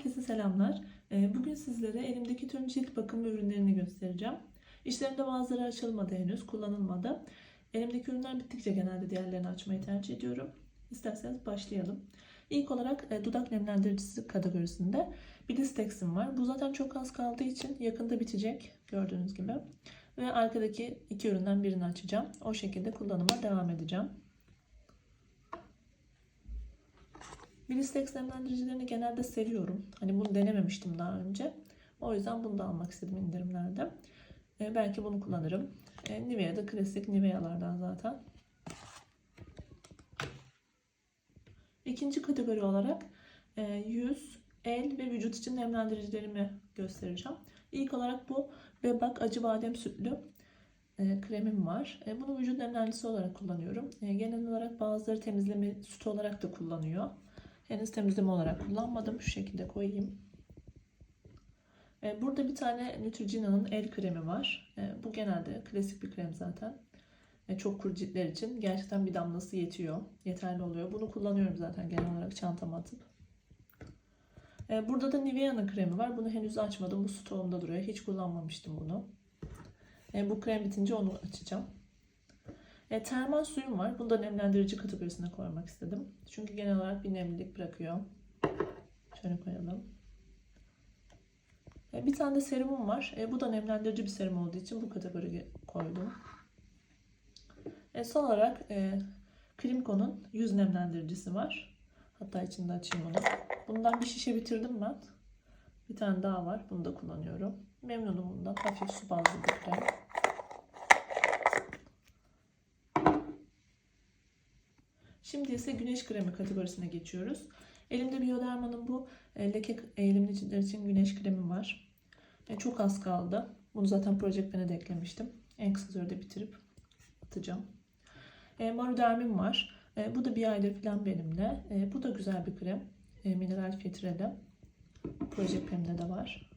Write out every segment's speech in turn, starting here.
Herkese selamlar. Ee, Bugün sizlere elimdeki tüm cilt bakım ürünlerini göstereceğim. İşlerimde bazıları açılmadı henüz, kullanılmadı. Elimdeki ürünler bittikçe genelde diğerlerini açmayı tercih ediyorum. İsterseniz başlayalım. İlk olarak e, dudak nemlendiricisi kategorisinde Blistex'im var. Bu zaten çok az kaldığı için yakında bitecek gördüğünüz gibi. Ve arkadaki iki üründen birini açacağım. O şekilde kullanıma devam edeceğim. Blistex nemlendiricilerini genelde seviyorum. Hani bunu denememiştim daha önce. O yüzden bunu da almak istedim indirimlerde. E, belki bunu kullanırım. E, Nivea'da klasik Nivea'lardan zaten. İkinci kategori olarak e, yüz, el ve vücut için nemlendiricilerimi göstereceğim. İlk olarak bu Bebak Acı Badem Sütlü e, kremim var. E, bunu vücut nemlendiricisi olarak kullanıyorum. E, genel olarak bazıları temizleme sütü olarak da kullanıyor. Henüz temizleme olarak kullanmadım. Şu şekilde koyayım. E, Burada bir tane Neutrogena'nın el kremi var. E, Bu genelde klasik bir krem zaten. E, Çok kuru ciltler için gerçekten bir damlası yetiyor. Yeterli oluyor. Bunu kullanıyorum zaten genel olarak çantama atıp. Burada da Nivea'nın kremi var. Bunu henüz açmadım. Bu stoğumda duruyor. Hiç kullanmamıştım bunu. Bu krem bitince onu açacağım. E, termal suyum var. Bunu da nemlendirici kategorisine koymak istedim. Çünkü genel olarak bir nemlilik bırakıyor. Şöyle koyalım. E, bir tane de serumum var. E, bu da nemlendirici bir serum olduğu için bu kategoriye koydum. E, son olarak e, Klimko'nun yüz nemlendiricisi var. Hatta içinde açayım onu. Bundan bir şişe bitirdim ben. Bir tane daha var. Bunu da kullanıyorum. Memnunum bundan. Hafif su bazlı bir krem. Şimdi ise güneş kremi kategorisine geçiyoruz. Elimde Bioderma'nın bu e, leke eğilimli ciltler için güneş kremi var. E, çok az kaldı. Bunu zaten Project Pen'e de eklemiştim. En kısa sürede bitirip atacağım. E, Maruderm'im var. E, bu da bir aydır falan benimle. E, bu da güzel bir krem. E, mineral filtreli. Project Pen'de de var.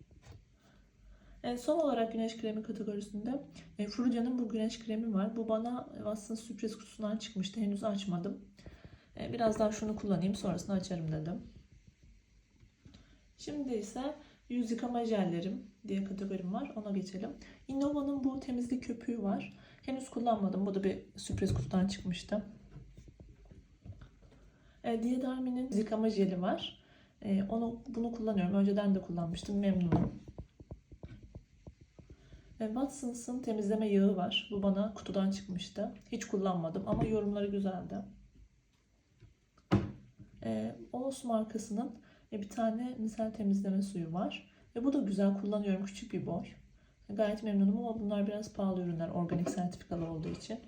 E, son olarak güneş kremi kategorisinde e, Furuca'nın bu güneş kremi var. Bu bana aslında sürpriz kutusundan çıkmıştı. Henüz açmadım. E, birazdan şunu kullanayım sonrasında açarım dedim. Şimdi ise yüz yıkama jellerim diye kategorim var. Ona geçelim. Innova'nın bu temizlik köpüğü var. Henüz kullanmadım. Bu da bir sürpriz kutudan çıkmıştı. Diadermi'nin yıkama jeli var. Onu bunu kullanıyorum. Önceden de kullanmıştım. Memnunum. Watsons'ın temizleme yağı var. Bu bana kutudan çıkmıştı. Hiç kullanmadım ama yorumları güzeldi. E, Olos markasının bir tane misal temizleme suyu var. Ve bu da güzel kullanıyorum. Küçük bir boy. Gayet memnunum ama bunlar biraz pahalı ürünler. Organik sertifikalı olduğu için.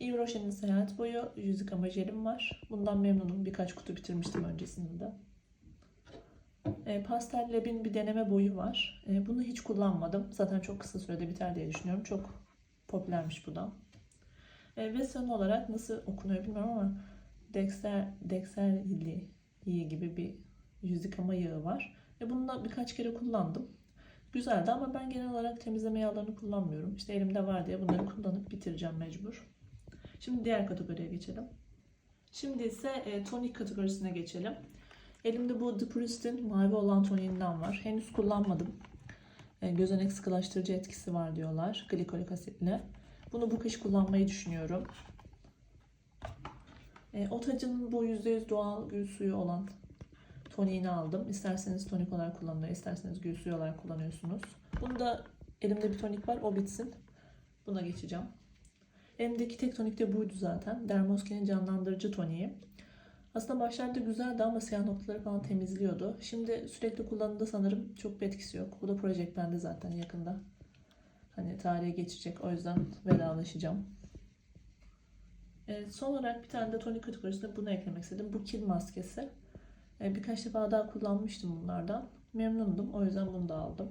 Yves Rocher'in seyahat boyu yüz yıkama jelim var. Bundan memnunum. Birkaç kutu bitirmiştim öncesinde de. E, Pastel Lab'in bir deneme boyu var. E, bunu hiç kullanmadım. Zaten çok kısa sürede biter diye düşünüyorum. Çok popülermiş bu da. E, ve son olarak nasıl okunuyor bilmiyorum ama Dexter, Dexter iyi gibi bir yüz yıkama yağı var. Ve bunu da birkaç kere kullandım. Güzeldi ama ben genel olarak temizleme yağlarını kullanmıyorum. İşte elimde var diye bunları kullanıp bitireceğim mecbur. Şimdi diğer kategoriye geçelim. Şimdi ise e, tonik kategorisine geçelim. Elimde bu The Priest'in mavi olan toniğinden var. Henüz kullanmadım. E, gözenek sıkılaştırıcı etkisi var diyorlar. Glikolik asitle. Bunu bu kış kullanmayı düşünüyorum. E, Otacı'nın bu %100 doğal gül suyu olan toniğini aldım. İsterseniz tonik olarak kullanılıyor, isterseniz gül suyu olarak kullanıyorsunuz. Bunu da elimde bir tonik var, o bitsin. Buna geçeceğim. Elimdeki tek tonik de buydu zaten. Dermoskin'in canlandırıcı toniği. Aslında başlarda güzeldi ama siyah noktaları falan temizliyordu. Şimdi sürekli kullanımda sanırım çok bir etkisi yok. Bu da Project bende zaten yakında. Hani tarihe geçecek. O yüzden vedalaşacağım. Evet, son olarak bir tane de tonik kategorisinde bunu eklemek istedim. Bu kil maskesi. Ee, birkaç defa daha kullanmıştım bunlardan. Memnundum. O yüzden bunu da aldım.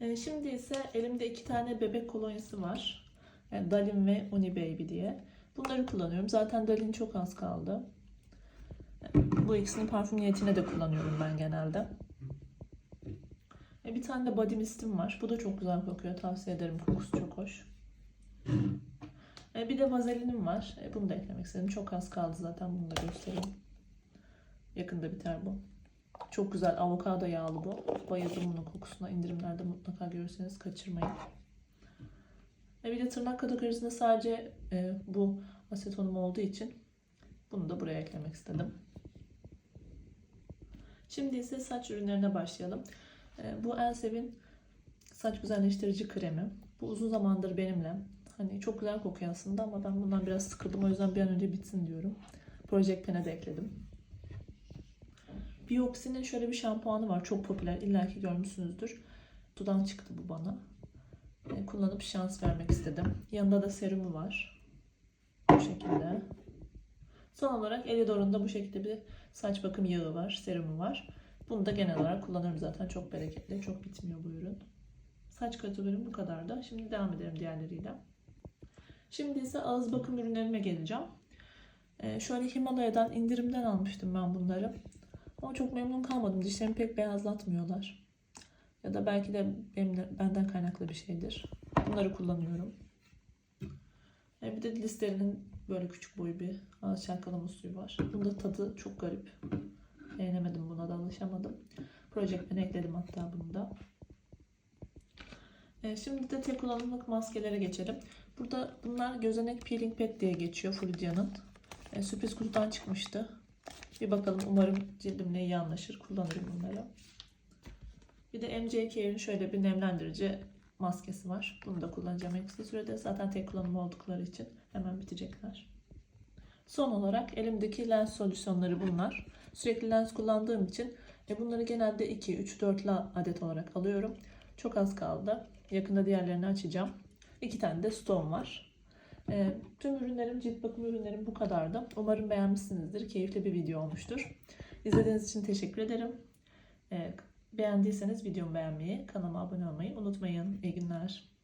Ee, şimdi ise elimde iki tane bebek kolonyası var. Yani Dalin ve Uni Baby diye. Bunları kullanıyorum. Zaten Dalin çok az kaldı. Bu ikisini parfüm niyetine de kullanıyorum ben genelde. Ee, bir tane de body mistim var. Bu da çok güzel kokuyor. Tavsiye ederim. Kokusu çok hoş. Ee, bir de vazelinim var. Ee, bunu da eklemek istedim. Çok az kaldı zaten. Bunu da göstereyim. Yakında biter bu. Çok güzel avokado yağlı bu. Bayıldım bunun kokusuna. İndirimlerde mutlaka görürseniz kaçırmayın. E bir de tırnak kategorisinde sadece e, bu asetonum olduğu için bunu da buraya eklemek istedim. Şimdi ise saç ürünlerine başlayalım. E, bu Elsev'in saç güzelleştirici kremi. Bu uzun zamandır benimle. Hani çok güzel kokuyor aslında ama ben bundan biraz sıkıldım. O yüzden bir an önce bitsin diyorum. Project Pen'e de ekledim. Bioxy'nin şöyle bir şampuanı var. Çok popüler. İlla ki görmüşsünüzdür. Dudan çıktı bu bana. E, kullanıp şans vermek istedim. Yanında da serumu var. Bu şekilde. Son olarak Elidor'un bu şekilde bir saç bakım yağı var. Serumu var. Bunu da genel olarak kullanıyorum zaten. Çok bereketli. Çok bitmiyor bu ürün. Saç kategorim bu kadar da. Şimdi devam edelim diğerleriyle. Şimdi ise ağız bakım ürünlerime geleceğim. Ee, şöyle Himalaya'dan indirimden almıştım ben bunları. Ama çok memnun kalmadım. Dişlerimi pek beyazlatmıyorlar. Ya da belki de benim, benden kaynaklı bir şeydir. Bunları kullanıyorum. Ee, bir de listerinin böyle küçük boyu bir çalkalama suyu var. Bunda tadı çok garip. Beğenemedim buna da alışamadım. Project Pen'e ekledim hatta bunu da. Ee, şimdi de tek kullanımlık maskelere geçelim. Burada bunlar gözenek peeling pad diye geçiyor Fluidia'nın. Ee, sürpriz kutudan çıkmıştı. Bir bakalım umarım cildimle iyi anlaşır. Kullanırım bunları. Bir de MJ Care'in şöyle bir nemlendirici maskesi var. Bunu da kullanacağım en kısa sürede. Zaten tek kullanım oldukları için hemen bitecekler. Son olarak elimdeki lens solüsyonları bunlar. Sürekli lens kullandığım için e, bunları genelde 2, 3, 4 adet olarak alıyorum. Çok az kaldı. Yakında diğerlerini açacağım. İki tane de stone var. E, tüm ürünlerim, cilt bakım ürünlerim bu kadardı. Umarım beğenmişsinizdir. Keyifli bir video olmuştur. İzlediğiniz için teşekkür ederim. E, beğendiyseniz videomu beğenmeyi, kanalıma abone olmayı unutmayın. İyi günler.